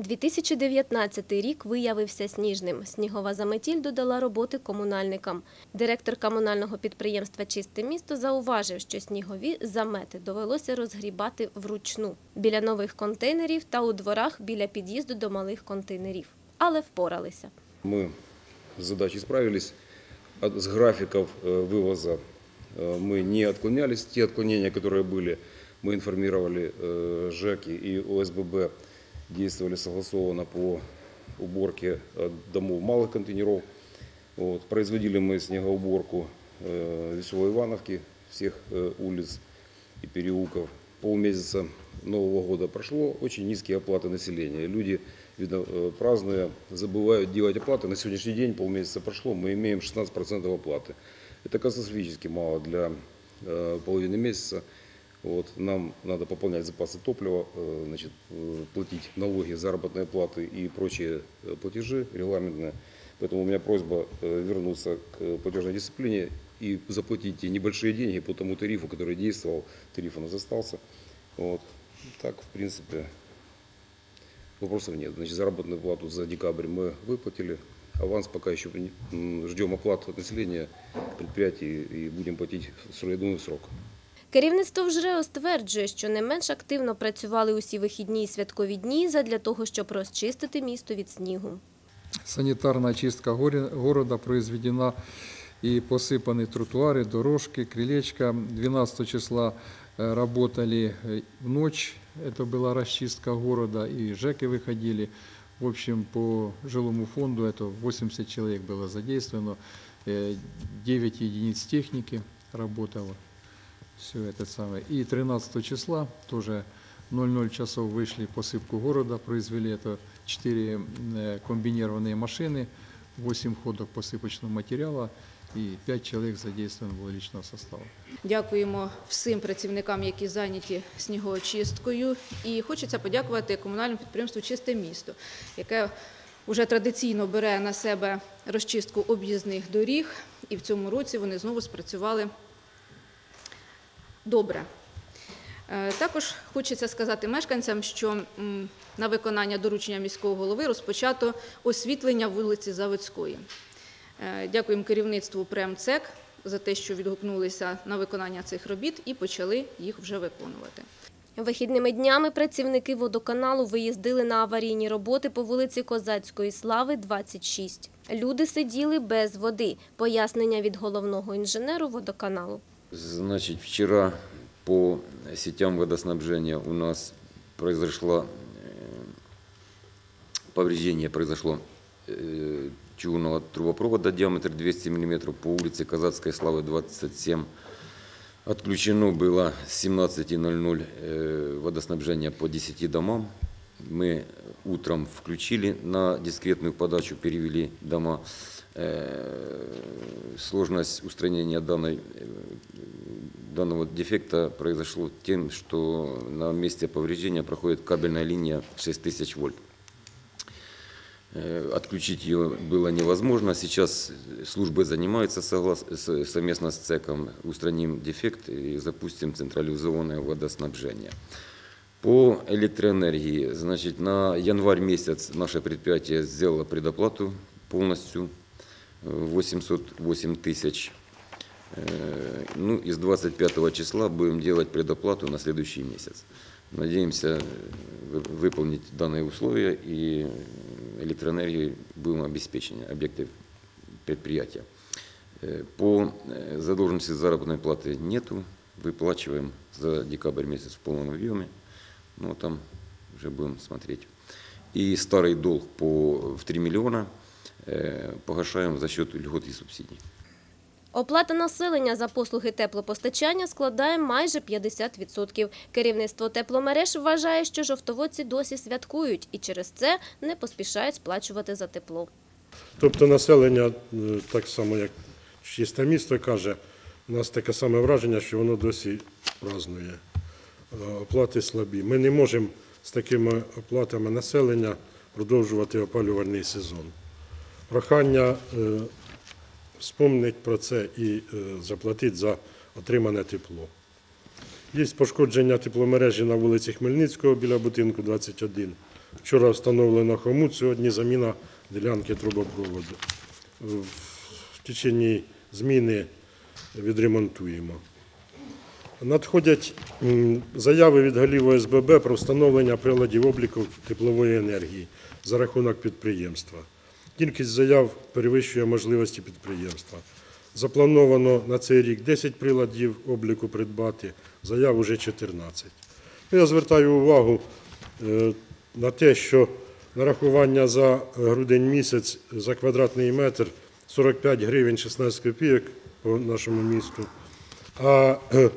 2019 рік виявився сніжним. Снігова заметіль додала роботи комунальникам. Директор комунального підприємства «Чисте місто» зауважив, що снігові замети довелося розгрібати вручну біля нових контейнерів та у дворах біля під'їзду до малих контейнерів. Але впоралися. Мы с задачей справились. От- С графиков э, вывоза э, мы не отклонялись. Те отклонения, которые были, мы информировали э, ЖЭКи и ОСББ, Действовали согласованно по уборке э, домов малых контейнеров. Вот. Производили мы снегоуборку э, Веселой Ивановки, всех э, улиц и переулков. Полмесяца Нового года прошло, очень низкие оплаты населения. Люди, видно, э, празднуя, забывают делать оплаты. На сегодняшний день, полмесяца прошло, мы имеем 16% оплаты. Это катастрофически мало для э, половины месяца. Вот, нам надо пополнять запасы топлива, э, значит, э, платить налоги, заработные платы и прочие э, платежи регламентные. Поэтому у меня просьба вернуться к платежной дисциплине и заплатить небольшие деньги по тому тарифу, который действовал. Тариф у нас остался. Вот. Так, в принципе, вопросов нет. Значит, заработную плату за декабрь мы выплатили. Аванс пока еще ждем оплату от населения предприятий и будем платить, я думаю, срок. Керівництво ЖРЕО стверджує, що не менш активно працювали усі вихідні і святкові дні задля того, щоб розчистити місто від снігу. Санитарная очистка горе- города произведена и посыпаны тротуары, дорожки, крылечко. 12 числа э, работали э, в ночь, это была расчистка города, и ЖЭКи выходили. В общем, по жилому фонду это 80 человек было задействовано, э, 9 единиц техники работало. Все это самое. И 13 числа тоже 00 часов вышли посыпку города, произвели это 4 комбинированные машины, 8 ходов посыпочного материала и 5 человек задействовано было личного состава. Дякуємо всім працівникам, які зайняті снігоочисткою. І хочеться подякувати комунальному підприємству Чисте місто, яке вже традиційно бере на себе розчистку об'їзних доріг. І в цьому році вони знову спрацювали добре. Е, Також хочеться сказати мешканцям, що на виконання доручення міського голови розпочато освітлення вулиці Заводської. Е, Дякуємо керівництву ПРЕМЦЕК за те, що відгукнулися на виконання цих робіт і почали їх вже виконувати. Вихідними днями працівники водоканалу виїздили на аварійні роботи по вулиці Козацької Слави, 26. Люди сиділи без води. Пояснення від головного інженеру водоканалу. Значит, вчера по сетям водоснабжения у нас произошло э, повреждение произошло э, чугунного трубопровода диаметр 200 мм по улице Казацкой Славы 27. Отключено было с 17.00 э, водоснабжение по 10 домам. Мы утром включили на дискретную подачу, перевели дома. Сложность устранения данной, данного дефекта произошло тем, что на месте повреждения проходит кабельная линия 6000 вольт. Э, Отключить ее было невозможно. Сейчас службы занимаются соглас- совместно с ЦЕКом. Устраним дефект и запустим централизованное водоснабжение. По электроэнергии, значит, на январь месяц наше предприятие сделало предоплату полностью э, 808 тысяч. Э, Ну, и с 25 числа будем делать предоплату на следующий месяц. Надеемся э, вы- выполнить данные условия и электроэнергией будем обеспечены объекты предприятия. Э, По задолженности заработной платы нету, выплачиваем за декабрь месяц в полном объеме, ну там уже будем смотреть. И старый долг по, в 3 миллиона погашаем за счет льгот и субсидий. Оплата населення за послуги теплопостачання складає майже 50%. Керівництво тепломереж вважає, що жовтоводці досі святкують і через це не поспішають сплачувати за тепло. Тобто населення, е, так само як чисте місто каже, у нас таке саме враження, що воно досі празднує. Е, Оплати слабі. Ми не можемо з такими оплатами населення продовжувати опалювальний сезон. Прохання е, вспомнить про це і е, заплатити за отримане тепло. Є пошкодження тепломережі на вулиці Хмельницького біля будинку 21. Вчора встановлено хомут, сьогодні заміна ділянки трубопроводу. В течение зміни відремонтуємо. Надходять заяви від голів ОСББ про встановлення приладів обліку теплової енергії за рахунок підприємства. Кількість заяв перевищує можливості підприємства. Заплановано на цей рік 10 приладів обліку придбати, заяв уже 14. Ну, Я звертаю увагу е, на те, що нарахування за грудень місяць за квадратний метр 45 гривень 16 копійок по нашому місту, а е,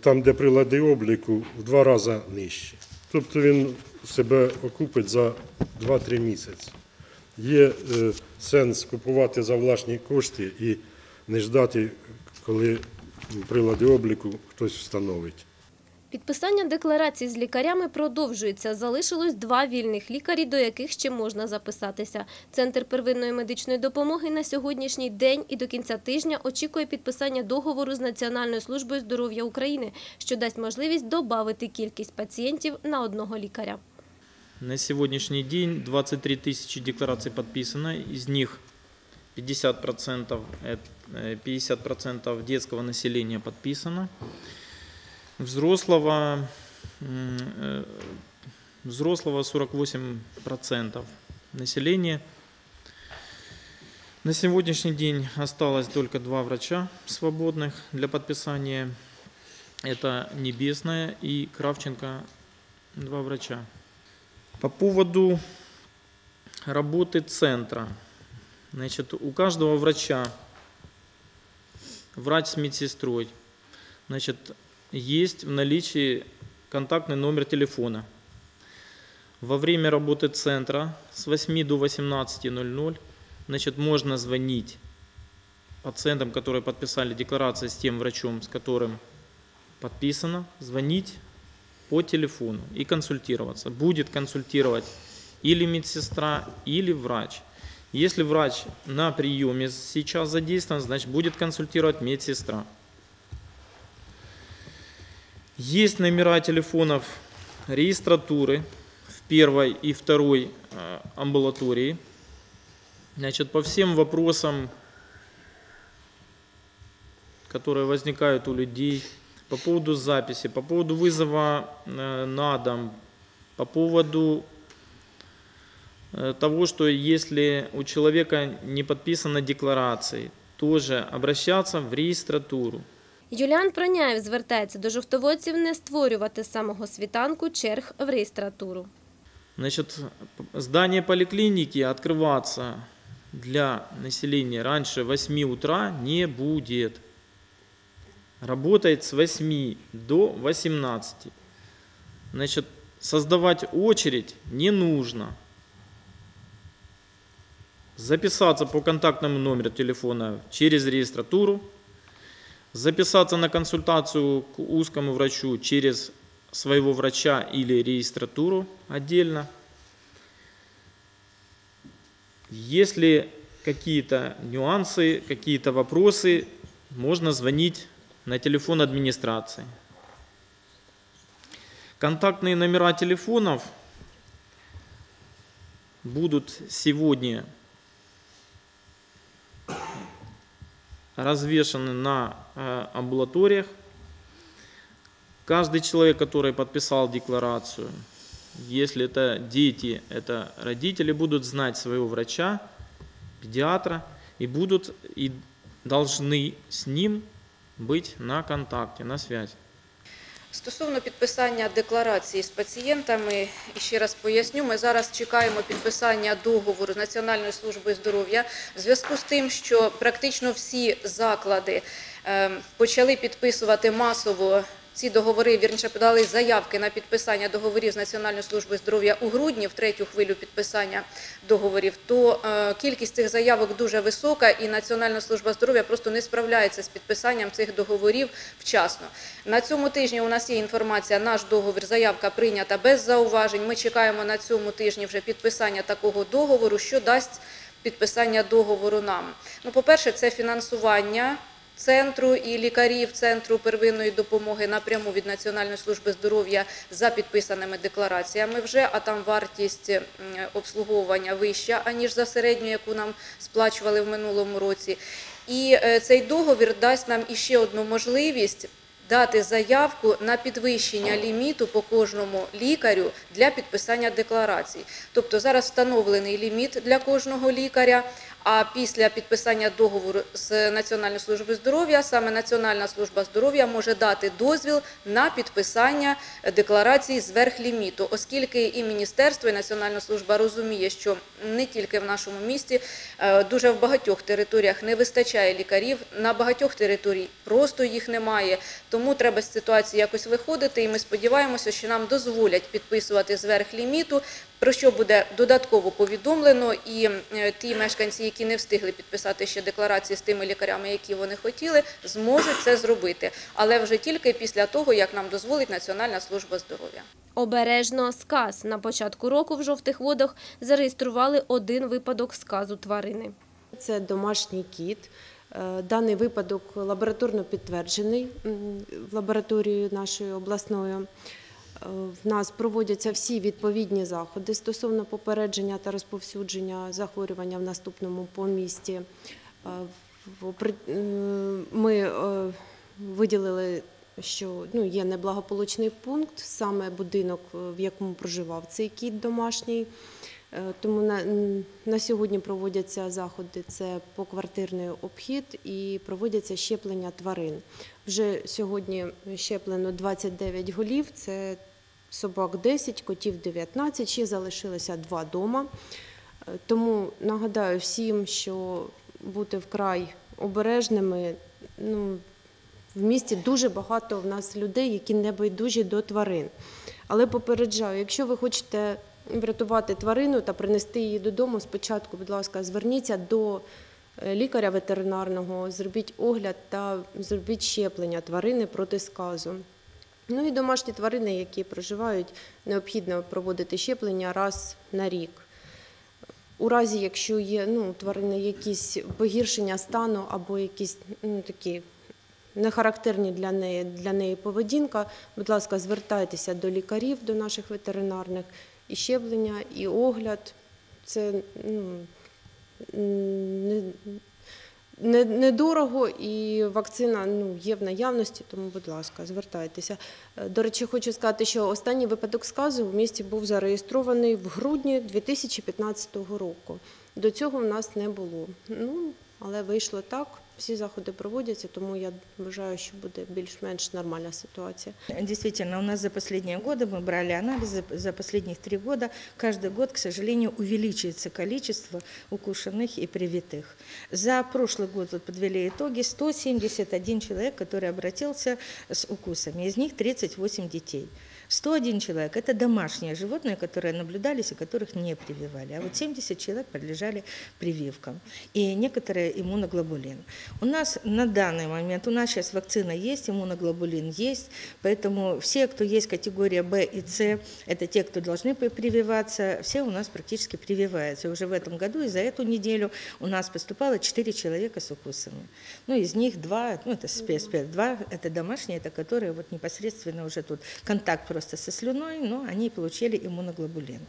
там, де прилади обліку, в два рази нижче. Тобто він себе окупить за 2-3 місяці. Є е, сенс купувати за власні кошти і не ждати, коли прилади обліку хтось встановить. Підписання декларацій з лікарями продовжується. Залишилось два вільних лікарі, до яких ще можна записатися. Центр первинної медичної допомоги на сьогоднішній день і до кінця тижня очікує підписання договору з Національною службою здоров'я України, що дасть можливість додати кількість пацієнтів на одного лікаря. На сегодняшний день 23 тысячи деклараций подписано, из них 50%, эт- э, 50% детского населения подписано. Взрослого, э, взрослого 48% населения. На сегодняшний день осталось только два врача свободных для подписания. Это Небесная и Кравченко, два врача. По поводу работы центра. Значит, у каждого врача, врач с медсестрой, значит, есть в наличии контактный номер телефона. Во время работы центра с 8 до 18.00 значит, можно звонить пациентам, которые подписали декларации с тем врачом, с которым подписано, звонить по телефону и консультироваться. Будет консультировать или медсестра, или врач. Если врач на приеме сейчас задействован, значит будет консультировать медсестра. Есть номера телефонов регистратуры в первой и второй э, амбулатории. Значит, по всем вопросам, которые возникают у людей, по поводу записи, по поводу вызова э, на дом, по поводу э, того, что если у человека не подписаны декларации, тоже обращаться в регистратуру. Юліан Проняєв звертається до жовтоводців не створювати з самого світанку черг в реєстратуру. Значит, здание поликлиники открываться для населения раньше 8 утра не будет. Работает с 8 до 18. Значит, создавать очередь не нужно. Записаться по контактному номеру телефона через регистратуру. Записаться на консультацию к узкому врачу через своего врача или регистратуру отдельно. Если какие-то нюансы, какие-то вопросы, можно звонить на телефон администрации. Контактные номера телефонов будут сегодня развешаны на э, амбулаториях. Каждый человек, который подписал декларацию, если это дети, это родители, будут знать своего врача, педиатра и будут и должны с ним быть на контакте, на связи. Стосовно підписання декларації з пацієнтами, ще раз поясню, ми зараз чекаємо підписання договору з Національною службою здоров'я в зв'язку з тим, що практично всі заклади е, почали підписувати масово ці договори, вірніше подали заявки на підписання договорів з Національною службою здоров'я у грудні, в третю хвилю підписання договорів, то е, кількість цих заявок дуже висока, і Національна служба здоров'я просто не справляється з підписанням цих договорів вчасно. На цьому тижні у нас є інформація, наш договір, заявка прийнята без зауважень. Ми чекаємо на цьому тижні вже підписання такого договору, що дасть підписання договору нам. Ну, по-перше, це фінансування центру і лікарів центру первинної допомоги напряму від Національної служби здоров'я за підписаними деклараціями вже, а там вартість обслуговування вища, аніж за середню, яку нам сплачували в минулому році. І е, цей договір дасть нам іще одну можливість дати заявку на підвищення ліміту по кожному лікарю для підписання декларацій. Тобто зараз встановлений ліміт для кожного лікаря. А після підписання договору з Національною службою здоров'я саме Національна служба здоров'я може дати дозвіл на підписання декларації зверх ліміту, оскільки і міністерство, і Національна служба розуміє, що не тільки в нашому місті, е, дуже в багатьох територіях не вистачає лікарів, на багатьох територій просто їх немає. Тому треба з ситуації якось виходити, і ми сподіваємося, що нам дозволять підписувати зверх ліміту про що буде додатково повідомлено, і е, ті мешканці, які не встигли підписати ще декларації з тими лікарями, які вони хотіли, зможуть це зробити, але вже тільки після того, як нам дозволить Національна служба здоров'я. Обережно сказ. На початку року в жовтих водах зареєстрували один випадок сказу тварини. Це домашній кіт. Е, Даний випадок лабораторно підтверджений в лабораторії нашої обласною. Е, В нас проводяться всі відповідні заходи стосовно попередження та розповсюдження захворювання в наступному по місті. Е, м, Ми е, виділили, що ну, є неблагополучний пункт, саме будинок, е, в якому проживав цей кіт домашній. Е, Тому на, на сьогодні проводяться заходи. Це поквартирний обхід і проводяться щеплення тварин. Вже сьогодні щеплено 29 голів. Це собак 10, котів 19, ще залишилося два дома. Е, Тому нагадаю всім, що бути вкрай обережними. Ну, в місті дуже багато в нас людей, які не байдужі до тварин. Але попереджаю, якщо ви хочете врятувати тварину та принести її додому, спочатку, будь ласка, зверніться до е, лікаря ветеринарного, зробіть огляд та зробіть щеплення тварини проти сказу. Ну і домашні тварини, які проживають, необхідно проводити щеплення раз на рік. У разі, якщо є ну, тварини якісь погіршення стану або якісь ну, такі нехарактерні для неї, для неї поведінка, будь ласка, звертайтеся до лікарів, до наших ветеринарних, і щеплення, і огляд. Це ну, не, недорого і вакцина ну, є в наявності, тому, будь ласка, звертайтеся. Е, До речі, хочу сказати, що останній випадок сказу в місті був зареєстрований в грудні 2015 року. До цього в нас не було. Ну, але вийшло так. Всі заходи проводяться, тому я вважаю, що буде більш-менш нормальна ситуація. Действительно, у нас за последние годы мы брали анализы, за последних три года каждый год, к сожалению, увеличивается количество укушенных и привитых. За прошлый год вот подвели итоги 171 человек, который обратился с укусами, из них 38 детей. 101 человек – это домашние животные, которые наблюдались и которых не прививали. А вот 70 человек подлежали прививкам. И некоторые иммуноглобулин. У нас на данный момент, у нас сейчас вакцина есть, иммуноглобулин есть, поэтому все, кто есть категория Б и С, это те, кто должны при- прививаться, все у нас практически прививаются. И уже в этом году и за эту неделю у нас поступало 4 человека с укусами. Ну, из них два, ну, это спец, два, это домашние, это которые вот непосредственно уже тут контакт просто со слюной, но они получили иммуноглобулин.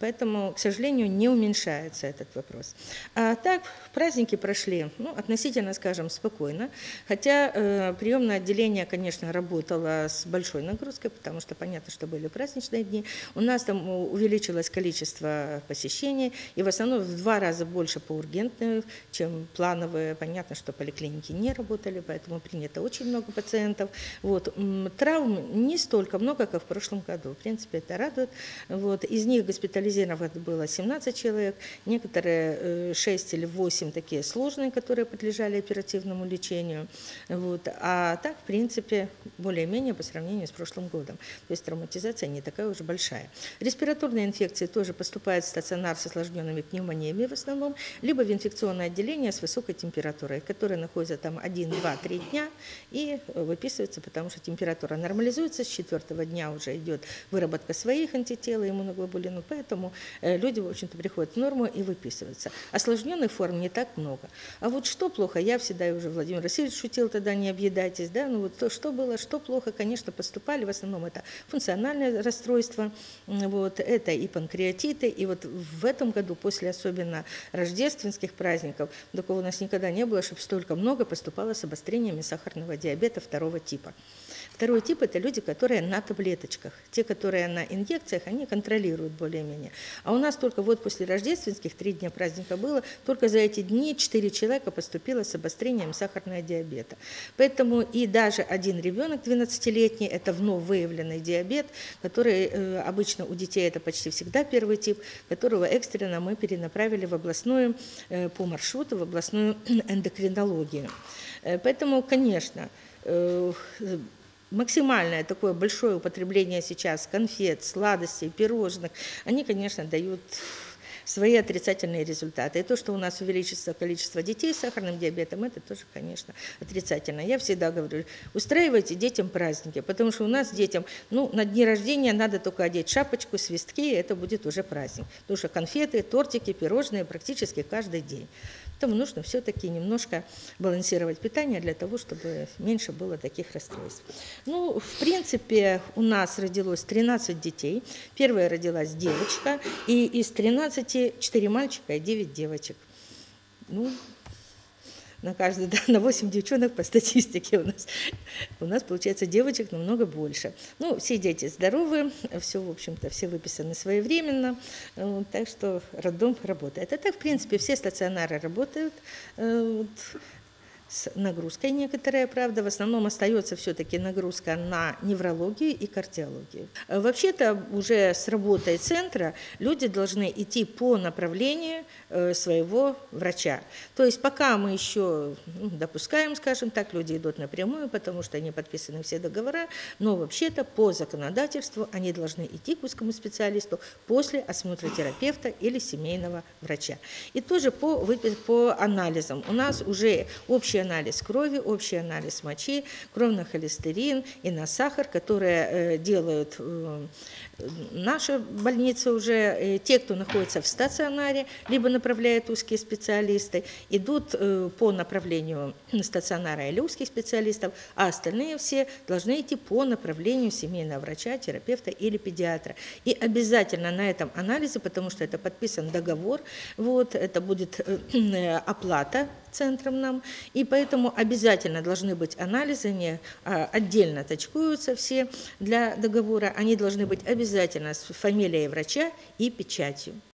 Поэтому, к сожалению, не уменьшается этот вопрос. А так, праздники прошли, ну, относительно, скажем, спокойно. Хотя э, приемное отделение, конечно, работало с большой нагрузкой, потому что понятно, что были праздничные дни. У нас там увеличилось количество посещений, и в основном в два раза больше по ургентным, чем плановые. Понятно, что поликлиники не работали, поэтому принято очень много пациентов. Вот. Травм не столько много, как в прошлом году. В принципе, это радует. Вот. Из них госпитализировано было 17 человек, некоторые 6 или 8 такие сложные, которые подлежали оперативному лечению. Вот. А так, в принципе, более-менее по сравнению с прошлым годом. То есть травматизация не такая уже большая. Респираторные инфекции тоже поступают в стационар с осложненными пневмониями в основном, либо в инфекционное отделение с высокой температурой, которые находятся там 1, 2, 3 дня и э, выписываются, потому что температура нормализуется, с четвертого дня уже идет выработка своих антител и иммуноглобулину поэтому э, люди, в общем-то, приходят в норму и выписываются. Осложненных форм не так много. А вот что плохо, я всегда уже Владимир Васильевич шутил тогда, не объедайтесь, да, ну вот то, что было, что плохо, конечно, поступали, в основном это функциональное расстройство, вот, это и панкреатиты, и вот в этом году, после особенно рождественских праздников, такого у нас никогда не было, чтобы столько много поступало с обострениями сахарного диабета второго типа. Второй тип – это люди, которые на таблеточках. Те, которые на инъекциях, они контролируют более-менее. А у нас только вот после рождественских, три дня праздника было, только за эти дни четыре человека поступило с обострением сахарного диабета. Поэтому и даже один ребенок 12-летний – это вновь выявленный диабет, который э, обычно у детей это почти всегда первый тип, которого экстренно мы перенаправили в областную, э, по маршруту, в областную эндокринологию. Э, Поэтому, конечно, максимальное такое большое употребление сейчас конфет, сладостей, пирожных, они, конечно, дают свои отрицательные результаты. И то, что у нас увеличится количество детей с сахарным диабетом, это тоже, конечно, отрицательно. Я всегда говорю, устраивайте детям праздники, потому что у нас детям, ну, на дни рождения надо только одеть шапочку, свистки, и это будет уже праздник. Потому что конфеты, тортики, пирожные практически каждый день. Поэтому нужно все-таки немножко балансировать питание для того, чтобы меньше было таких расстройств. Ну, в принципе, у нас родилось 13 детей. Первая родилась девочка, и из 13 4 мальчика и 9 девочек. Ну, на каждый, да, на 8 девчонок по статистике у нас. У нас, получается, девочек намного больше. Ну, все дети здоровы, все, в общем-то, все выписаны своевременно, так что роддом работает. А так, в принципе, все стационары работают. э, с нагрузкой некоторая, правда, в основном остается все-таки нагрузка на неврологию и кардиологию. Э, Вообще-то уже с работой центра люди должны идти по направлению э, своего врача. То есть пока мы еще ну, допускаем, скажем так, люди идут напрямую, потому что они подписаны все договора, но вообще-то по законодательству они должны идти к узкому специалисту после осмотра терапевта или семейного врача. И тоже по, по анализам. У нас уже общий анализ крови, общий анализ мочи, кровный холестерин и на сахар, которые э, делают э, наша больница уже, э, те, кто находится в стационаре, либо направляют узкие специалисты, идут по направлению стационара или узких специалистов, а остальные все должны идти по направлению семейного врача, терапевта или педиатра. И обязательно на этом анализе, потому что это подписан договор, вот, это будет оплата центром нам, и поэтому обязательно должны быть анализы, они а, отдельно точкуются все для договора, они должны быть обязательно с фамилией врача и печатью.